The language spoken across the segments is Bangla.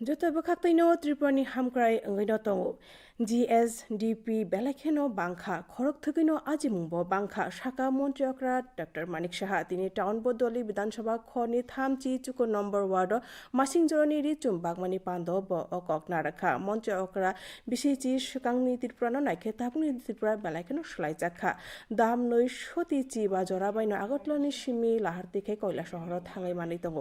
jota bakak taino tripani hamkrai ngai no tongo Belakeno bangkha khorok thukino ajimungbo bangkha Shaka Montriokra Dr. Manik Shaha তিনি টাউন বদলি বিধানসভা খনি, থামচি চুকো নম্বর ওয়ার্ড মাসিং জরনি রি চুম্বাক মানি পান্দ ব অকক নারাখা মঞ্চ অকরা বিশিচি সুকাংনি ত্রিপুরানো নাইখে তাপুনি ত্রিপুরা বেলাইকেনো সলাই জাখা দাম নৈ, সতি চি বা জরাবাইনো আগতলনি সিমি, লাহার দিকে কয়লা শহর থাঙাই মানি দङ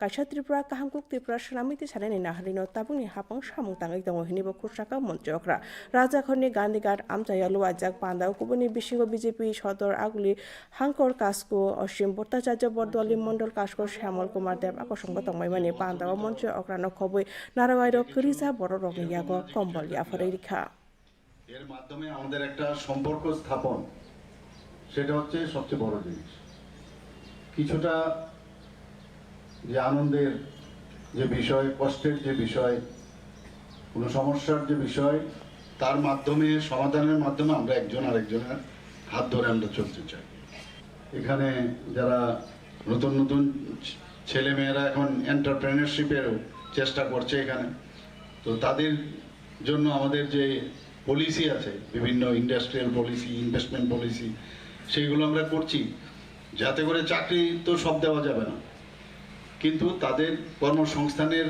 কাইসা ত্রিপুরা, কাহামকুক ত্রিপুরা সালামিতি সারানি নাহারিনো তাপুনি হাপাং সামুং তাঙাই দङ হিনিব খুরসাকা মঞ্চ অকরা রাজাখরনি গান্ধীঘাট আমচাইয়া লুয়াজাক পান্দাও কুবনি, বিশিঙ্গ বিজেপি, সদর, আগুলি, হাংকর, কাসকো, অসীম, ভট্টাচার্য বরদলি মন্ডল কাসকর শ্যামল কুমার দেব আকর্ষঙ্গ তংমাইমানি পান্দাও মঞ্চ অক্রানো খবই, নারাবাইর করিজা বড় রগিয়াগ কম্বল ইয়াফারাই রিখা। এর মাধ্যমে আমাদের একটা সম্পর্ক স্থাপন, সেটা হচ্ছে সবচেয়ে বড় জিনিস। কিছুটা যে আনন্দের যে বিষয়, কষ্টের যে বিষয়, কোনো সমস্যার যে বিষয় তার মাধ্যমে, সমাধানের মাধ্যমে আমরা একজন আরেকজনের হাত ধরে আমরা চলতে চাই। এখানে যারা নতুন নতুন ছেলে মেয়েরা এখন এন্টারপ্রেনারশিপের চেষ্টা করছে এখানে, তো তাদের জন্য আমাদের যে পলিসি আছে, বিভিন্ন ইন্ডাস্ট্রিয়াল পলিসি ইনভেস্টমেন্ট পলিসি সেইগুলো আমরা করছি। যাতে করে চাকরি তো সব দেওয়া যাবে না। কিন্তু তাদের কর্মসংস্থানের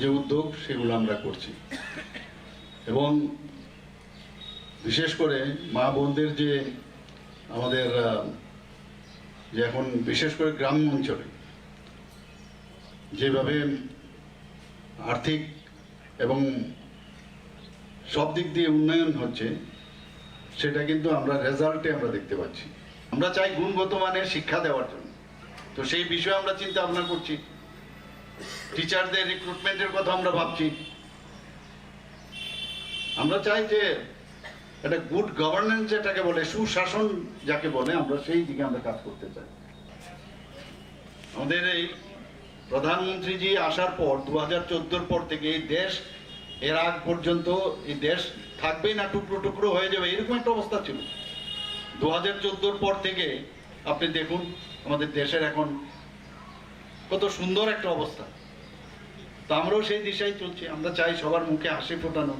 যে উদ্যোগ, সেগুলো আমরা করছি। এবং বিশেষ করে মা বোনদের যে আমাদের যে এখন বিশেষ করে গ্রাম্য অঞ্চলে যেভাবে আর্থিক এবং সব দিক দিয়ে উন্নয়ন হচ্ছে, সেটা কিন্তু আমরা রেজাল্টে আমরা দেখতে পাচ্ছি। আমরা চাই গুণগত মানের শিক্ষা দেওয়ার জন্য। তো সেই বিষয়ে আমরা চিন্তা ভাবনা করছি। টিচারদের রিক্রুটমেন্টের কথা আমরা ভাবছি। আমরা চাই যে একটা গুড গভর্নেন্স যেটাকে বলে, সুশাসন যাকে বলে, আমরা সেই দিকে আমরা কাজ করতে চাই। আমাদের এই প্রধানমন্ত্রীজি আসার পর দু হাজার পর থেকে এই দেশ, এর আগ পর্যন্ত এই দেশ থাকবেই না, টুকরো টুকরো হয়ে যাবে, এরকম একটা অবস্থা ছিল। দু হাজার পর থেকে আপনি দেখুন, আমাদের দেশের এখন কত সুন্দর একটা অবস্থা। তো আমরাও সেই দিশায় চলছি, আমরা চাই সবার মুখে হাসি ফোটানো।